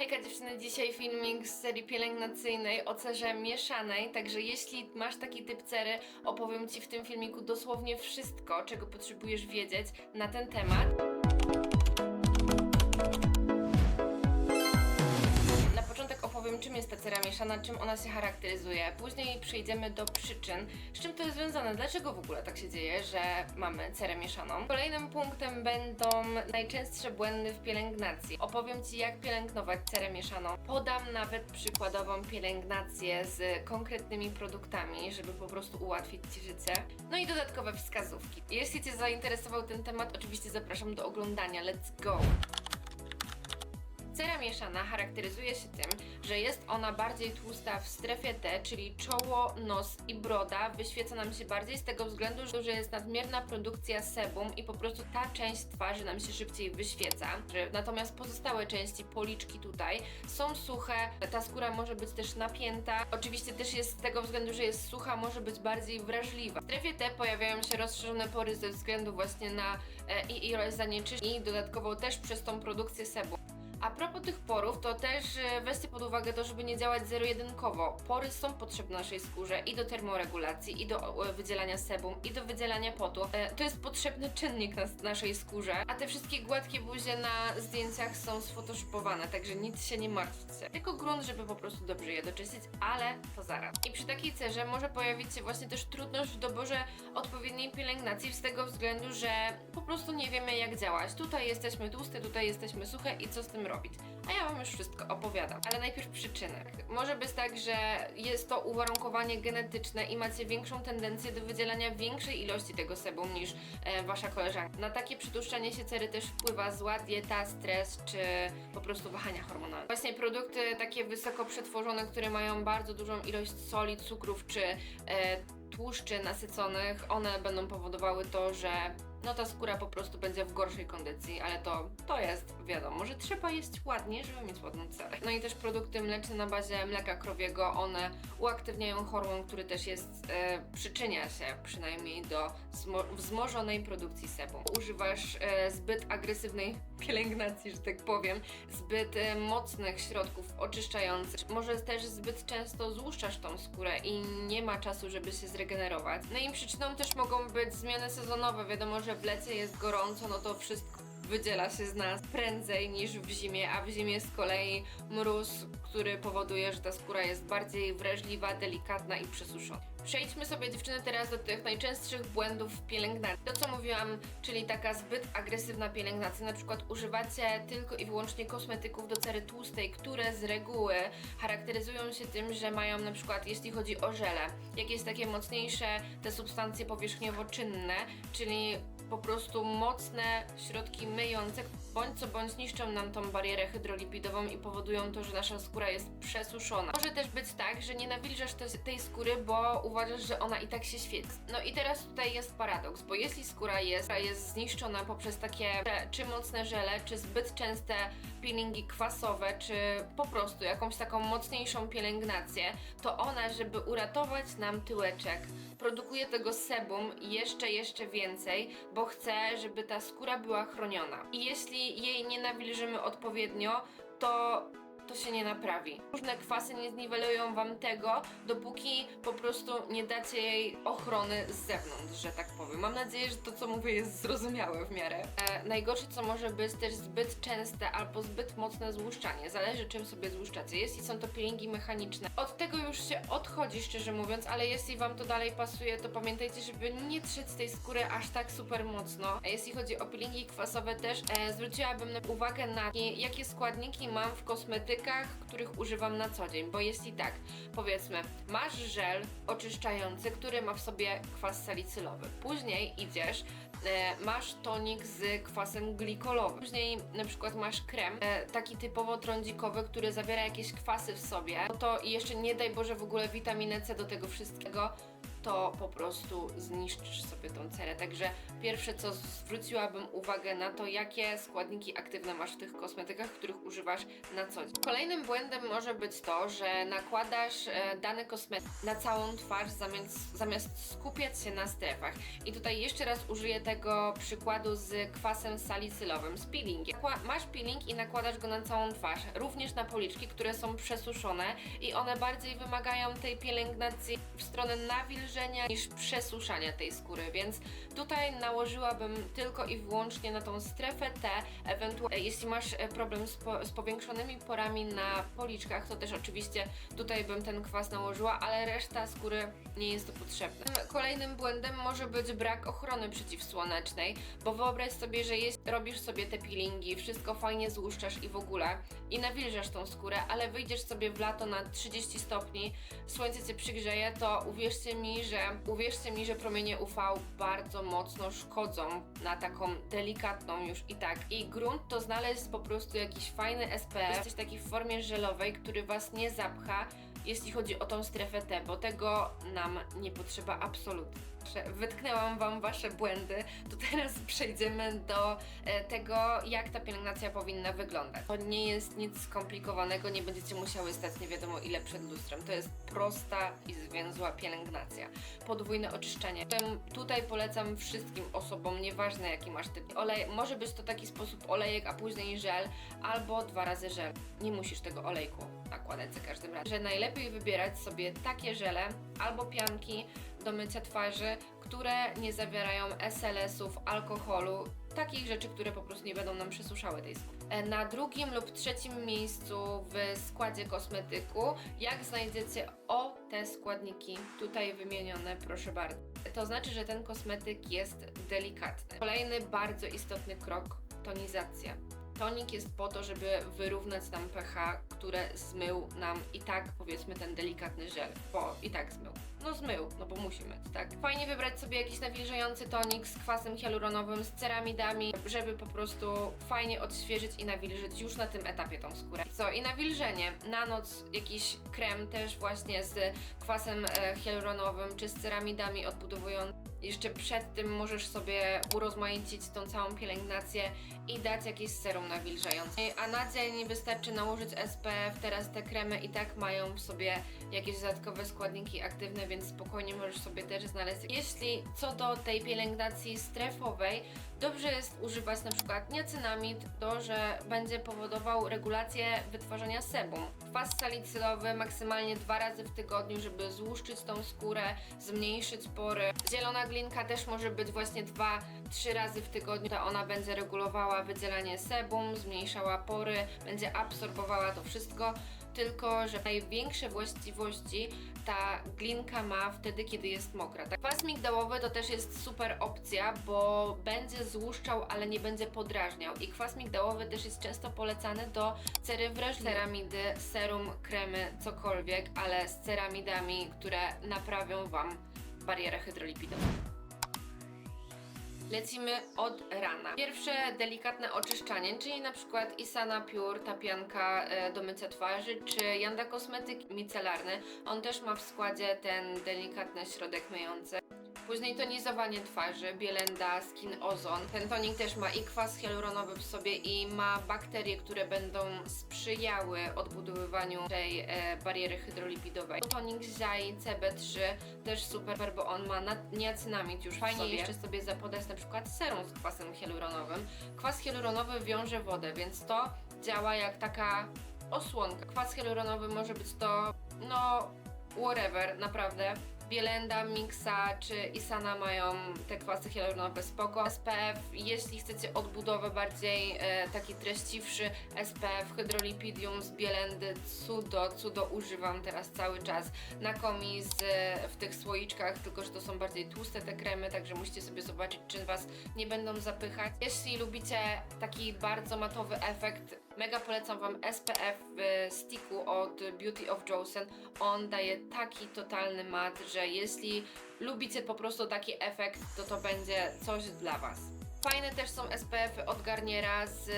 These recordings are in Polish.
Hejka dziewczyny, dzisiaj filmik z serii pielęgnacyjnej o cerze mieszanej, także jeśli masz taki typ cery, opowiem Ci w tym filmiku dosłownie wszystko, czego potrzebujesz wiedzieć na ten temat. Jest ta cera mieszana, czym ona się charakteryzuje. Później przejdziemy do przyczyn, z czym to jest związane, dlaczego w ogóle tak się dzieje, że mamy cerę mieszaną. Kolejnym punktem będą najczęstsze błędy w pielęgnacji. Opowiem Ci, jak pielęgnować cerę mieszaną. Podam nawet przykładową pielęgnację z konkretnymi produktami, żeby po prostu ułatwić Ci życie. No i dodatkowe wskazówki. Jeśli Cię zainteresował ten temat, oczywiście zapraszam do oglądania. Let's go! Cera mieszana charakteryzuje się tym, że jest ona bardziej tłusta w strefie T, czyli czoło, nos i broda wyświeca nam się bardziej z tego względu, że- jest nadmierna produkcja sebum i po prostu ta część twarzy nam się szybciej wyświeca. Natomiast pozostałe części, policzki tutaj, są suche, ta skóra może być też napięta. Oczywiście też jest z tego względu, że jest sucha, może być bardziej wrażliwa. W strefie T pojawiają się rozszerzone pory ze względu właśnie na e, i ilość zanieczyszczeń i dodatkowo też przez tą produkcję sebum. A propos tych porów, to też e, weźcie pod uwagę to, żeby nie działać zero-jedynkowo. Pory są potrzebne naszej skórze i do termoregulacji, i do e, wydzielania sebum, i do wydzielania potu. E, To jest potrzebny czynnik na naszej skórze, a te wszystkie gładkie buzie na zdjęciach są sfotoshopowane, także nic się nie martwcie. Tylko grunt, żeby po prostu dobrze je doczyścić, ale to zaraz. I przy takiej cerze może pojawić się właśnie też trudność w doborze odpowiedniej pielęgnacji z tego względu, że po prostu nie wiemy jak działać. Tutaj jesteśmy tłuste, tutaj jesteśmy suche i co z tym A ja Wam już wszystko opowiadam. Ale najpierw przyczyny. Może być tak, że jest to uwarunkowanie genetyczne i macie większą tendencję do wydzielania większej ilości tego sebum niż e, Wasza koleżanka. Na takie przytłuszczanie się cery też wpływa zła dieta, stres czy po prostu wahania hormonalne. Właśnie produkty takie wysoko przetworzone, które mają bardzo dużą ilość soli, cukrów czy e, tłuszczy nasyconych, one będą powodowały to, że no ta skóra po prostu będzie w gorszej kondycji, ale to, to jest wiadomo, że trzeba jeść ładnie, żeby mieć ładną cerę. No i też produkty mleczne na bazie mleka krowiego, one uaktywniają hormon, który też jest, e, przyczynia się przynajmniej do zmo- wzmożonej produkcji sebum. Używasz e, zbyt agresywnej pielęgnacji, że tak powiem, zbyt e, mocnych środków oczyszczających. Może też zbyt często złuszczasz tą skórę i nie ma czasu, żeby się zregenerować. No i przyczyną też mogą być zmiany sezonowe. Wiadomo, że w lecie jest gorąco, no to wszystko wydziela się z nas prędzej niż w zimie, a w zimie z kolei mróz, który powoduje, że ta skóra jest bardziej wrażliwa, delikatna i przesuszona. Przejdźmy sobie dziewczyny teraz do tych najczęstszych błędów w pielęgnacji. To co mówiłam, czyli taka zbyt agresywna pielęgnacja, na przykład używacie tylko i wyłącznie kosmetyków do cery tłustej, które z reguły charakteryzują się tym, że mają na przykład, jeśli chodzi o żele, jakieś takie mocniejsze te substancje powierzchniowo-czynne, czyli po prostu mocne środki myjące, bądź co bądź niszczą nam tą barierę hydrolipidową i powodują to, że nasza skóra jest przesuszona. Może też być tak, że nienawidzasz te, tej skóry, bo uważasz, że ona i tak się świeci. No i teraz tutaj jest paradoks, bo jeśli skóra jest, jest zniszczona poprzez takie czy mocne żele, czy zbyt częste peelingi kwasowe, czy po prostu jakąś taką mocniejszą pielęgnację, to ona, żeby uratować nam tyłeczek, produkuje tego sebum jeszcze, jeszcze więcej, bo chce, żeby ta skóra była chroniona. I jeśli jej nie nawilżymy odpowiednio, to to się nie naprawi. Różne kwasy nie zniwelują wam tego, dopóki po prostu nie dacie jej ochrony z zewnątrz, że tak powiem. Mam nadzieję, że to, co mówię, jest zrozumiałe w miarę. E, najgorsze, co może być też zbyt częste albo zbyt mocne złuszczanie. Zależy, czym sobie złuszczacie. Jeśli są to peelingi mechaniczne, od tego już się odchodzi, szczerze mówiąc, ale jeśli wam to dalej pasuje, to pamiętajcie, żeby nie trzeć tej skóry aż tak super mocno. A jeśli chodzi o peelingi kwasowe też, e, zwróciłabym uwagę na jakie składniki mam w kosmetykach, których używam na co dzień, bo jeśli tak, powiedzmy, masz żel oczyszczający, który ma w sobie kwas salicylowy. Później idziesz, e, masz tonik z kwasem glikolowym. Później na przykład masz krem, e, taki typowo trądzikowy, który zawiera jakieś kwasy w sobie. No to jeszcze nie daj Boże w ogóle witaminę C do tego wszystkiego to po prostu zniszczysz sobie tą cerę. Także pierwsze co zwróciłabym uwagę na to, jakie składniki aktywne masz w tych kosmetykach, których używasz na co dzień. Kolejnym błędem może być to, że nakładasz e, dany kosmetyk na całą twarz zamiast, zamiast skupiać się na strefach. I tutaj jeszcze raz użyję tego przykładu z kwasem salicylowym, z peelingiem. Masz peeling i nakładasz go na całą twarz, również na policzki, które są przesuszone i one bardziej wymagają tej pielęgnacji w stronę nawilżenia niż przesuszania tej skóry, więc tutaj nałożyłabym tylko i wyłącznie na tą strefę T, ewentualnie jeśli masz e, problem z, po, z powiększonymi porami na policzkach, to też oczywiście tutaj bym ten kwas nałożyła, ale reszta skóry nie jest to potrzebne. Kolejnym błędem może być brak ochrony przeciwsłonecznej, bo wyobraź sobie, że jest, robisz sobie te peelingi, wszystko fajnie złuszczasz i w ogóle i nawilżasz tą skórę, ale wyjdziesz sobie w lato na 30 stopni, słońce cię przygrzeje, to uwierzcie mi, że uwierzcie mi, że promienie UV bardzo mocno szkodzą na taką delikatną już i tak. I grunt to znaleźć po prostu jakiś fajny SPF, jesteś taki w formie żelowej, który was nie zapcha, jeśli chodzi o tą strefę T, bo tego nam nie potrzeba absolutnie. Wytknęłam Wam Wasze błędy, to teraz przejdziemy do e, tego, jak ta pielęgnacja powinna wyglądać. To nie jest nic skomplikowanego, nie będziecie musiały stać nie wiadomo ile przed lustrem. To jest prosta i zwięzła pielęgnacja. Podwójne oczyszczenie. Tutaj polecam wszystkim osobom, nieważne jaki masz typ. Olej, może być to taki sposób olejek, a później żel, albo dwa razy żel. Nie musisz tego olejku nakładać za każdym razem. Że najlepiej wybierać sobie takie żele albo pianki do mycia twarzy, które nie zawierają SLS-ów, alkoholu, takich rzeczy, które po prostu nie będą nam przesuszały tej skóry. E, Na drugim lub trzecim miejscu w składzie kosmetyku, jak znajdziecie o te składniki tutaj wymienione, proszę bardzo. To znaczy, że ten kosmetyk jest delikatny. Kolejny bardzo istotny krok tonizacja. Tonik jest po to, żeby wyrównać nam pH, które zmył nam i tak powiedzmy ten delikatny żel, bo i tak zmył. No zmył, no bo musi myć, tak? Fajnie wybrać sobie jakiś nawilżający tonik z kwasem hialuronowym, z ceramidami, żeby po prostu fajnie odświeżyć i nawilżyć już na tym etapie tą skórę. Co? I nawilżenie. Na noc jakiś krem też właśnie z kwasem e, hialuronowym czy z ceramidami odbudowującymi. Jeszcze przed tym możesz sobie urozmaicić tą całą pielęgnację i dać jakieś serum nawilżające. A na dzień wystarczy nałożyć SPF, teraz te kremy i tak mają w sobie jakieś dodatkowe składniki aktywne, więc spokojnie możesz sobie też znaleźć. Jeśli co do tej pielęgnacji strefowej, dobrze jest używać na przykład niacinamid, to że będzie powodował regulację wytwarzania sebum. Kwas salicylowy maksymalnie dwa razy w tygodniu, żeby złuszczyć tą skórę, zmniejszyć pory. Zielona glinka też może być właśnie dwa, trzy razy w tygodniu. To ona będzie regulowała wydzielanie sebum, zmniejszała pory, będzie absorbowała to wszystko. Tylko, że największe właściwości ta glinka ma wtedy, kiedy jest mokra. Tak? Kwas migdałowy to też jest super opcja, bo będzie złuszczał, ale nie będzie podrażniał. I kwas migdałowy też jest często polecany do cery wrażliwej. Ceramidy, serum, kremy, cokolwiek, ale z ceramidami, które naprawią Wam barierę hydrolipidową. Lecimy od rana. Pierwsze delikatne oczyszczanie, czyli na przykład Isana Pure, ta pianka e, do mycia twarzy, czy Janda Kosmetyk micelarny. On też ma w składzie ten delikatny środek myjący. Później tonizowanie twarzy, Bielenda Skin Ozone. Ten tonik też ma i kwas hialuronowy w sobie i ma bakterie, które będą sprzyjały odbudowywaniu tej e, bariery hydrolipidowej. Tonik Zai CB3 też super, bo on ma na- niacynamid już Fajnie sobie. jeszcze sobie zapodać na przykład serum z kwasem hialuronowym. Kwas hialuronowy wiąże wodę, więc to działa jak taka osłonka. Kwas hialuronowy może być to, no, whatever, naprawdę. Bielenda, Mixa czy Isana mają te kwasy hialuronowe spoko. SPF, jeśli chcecie odbudowę bardziej e, taki treściwszy, SPF Hydrolipidium z Bielendy, cudo, cudo używam teraz cały czas na komi z, e, w tych słoiczkach, tylko że to są bardziej tłuste te kremy, także musicie sobie zobaczyć, czy Was nie będą zapychać. Jeśli lubicie taki bardzo matowy efekt, mega polecam Wam SPF w sticku od Beauty of Joseon. On daje taki totalny mat, że jeśli lubicie po prostu taki efekt, to to będzie coś dla Was. Fajne też są SPF-y od Garniera z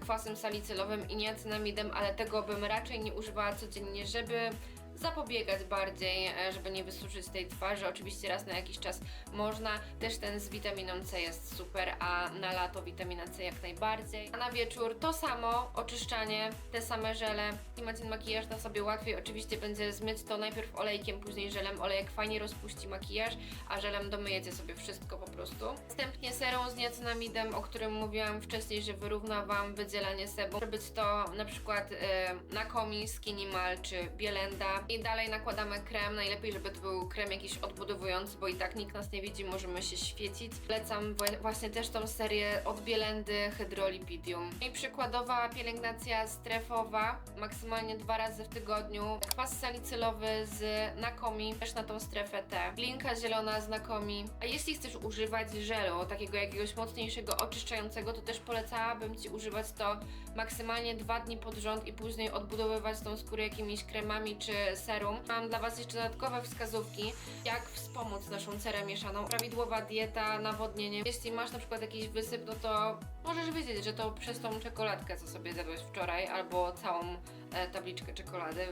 kwasem salicylowym i niacinamidem, ale tego bym raczej nie używała codziennie, żeby zapobiegać bardziej, e, żeby nie wysuszyć tej twarzy. Oczywiście raz na jakiś czas można. Też ten z witaminą C jest super, a na lato witamina C jak najbardziej. A na wieczór to samo, oczyszczanie, te same żele. I macie makijaż na sobie łatwiej. Oczywiście będzie zmyć to najpierw olejkiem, później żelem. Olejek fajnie rozpuści makijaż, a żelem domyjecie sobie wszystko po prostu. Następnie serum z niacinamidem, o którym mówiłam wcześniej, że wyrówna Wam wydzielanie sebum. Może być to na przykład e, Nakomi, Skinimal czy Bielenda. I dalej nakładamy krem, najlepiej żeby to był krem jakiś odbudowujący, bo i tak nikt nas nie widzi, możemy się świecić. Polecam właśnie też tą serię od Bielendy Hydrolipidium. I przykładowa pielęgnacja strefowa, maksymalnie dwa razy w tygodniu. Kwas salicylowy z Nakomi, też na tą strefę T. Glinka zielona z Nakomi. A jeśli chcesz używać żelu, takiego jakiegoś mocniejszego, oczyszczającego, to też polecałabym Ci używać to maksymalnie dwa dni pod rząd i później odbudowywać tą skórę jakimiś kremami czy serum. Mam dla Was jeszcze dodatkowe wskazówki, jak wspomóc naszą cerę mieszaną. Prawidłowa dieta, nawodnienie. Jeśli masz na przykład jakiś wysyp, no to możesz wiedzieć, że to przez tą czekoladkę, co sobie zjadłeś wczoraj, albo całą e, tabliczkę czekolady,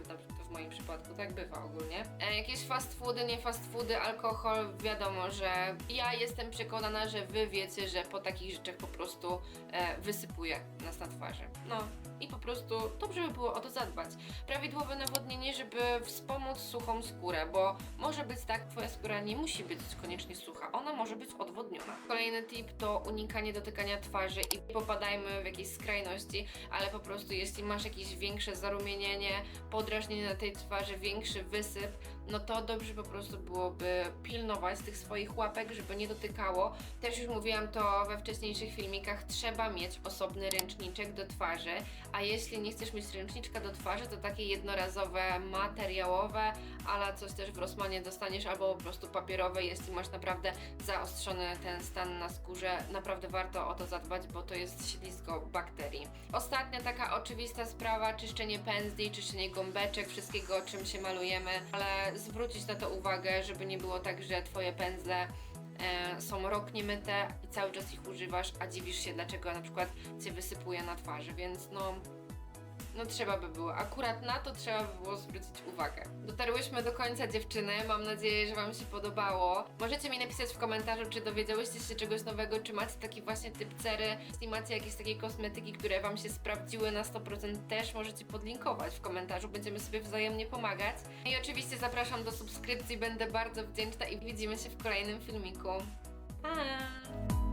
w moim przypadku tak bywa ogólnie. E, jakieś fast foody, nie fast foody, alkohol, wiadomo, że ja jestem przekonana, że Wy wiecie, że po takich rzeczach po prostu e, wysypuje nas na twarzy. No i po prostu dobrze by było o to zadbać. Prawidłowe nawodnienie, żeby wspomóc suchą skórę, bo może być tak, Twoja skóra nie musi być koniecznie sucha, ona może być odwodniona. Kolejny tip to unikanie dotykania twarzy i nie popadajmy w jakieś skrajności, ale po prostu jeśli masz jakieś większe zarumienienie, podrażnienie na tej twarzy, większy wysyp, no to dobrze po prostu byłoby pilnować tych swoich łapek, żeby nie dotykało. Też już mówiłam to we wcześniejszych filmikach, trzeba mieć osobny ręczniczek do twarzy, a jeśli nie chcesz mieć ręczniczka do twarzy, to takie jednorazowe, materiałowe, ale coś też w Rossmanie dostaniesz, albo po prostu papierowe, jeśli masz naprawdę zaostrzony ten stan na skórze, naprawdę warto o to zadbać, bo to jest siedlisko bakterii. Ostatnia taka oczywista sprawa, czyszczenie pędzli, czyszczenie gąbeczek, wszystkiego czym się malujemy, ale zwrócić na to uwagę, żeby nie było tak, że Twoje pędzle e, są rok niemyte i cały czas ich używasz, a dziwisz się, dlaczego na przykład Cię wysypuje na twarzy, więc no... No trzeba by było. Akurat na to trzeba by było zwrócić uwagę. Dotarłyśmy do końca dziewczyny. Mam nadzieję, że Wam się podobało. Możecie mi napisać w komentarzu, czy dowiedziałyście się czegoś nowego, czy macie taki właśnie typ cery, jeśli macie jakieś takie kosmetyki, które Wam się sprawdziły na 100%, też możecie podlinkować w komentarzu. Będziemy sobie wzajemnie pomagać. I oczywiście zapraszam do subskrypcji, będę bardzo wdzięczna i widzimy się w kolejnym filmiku. Pa!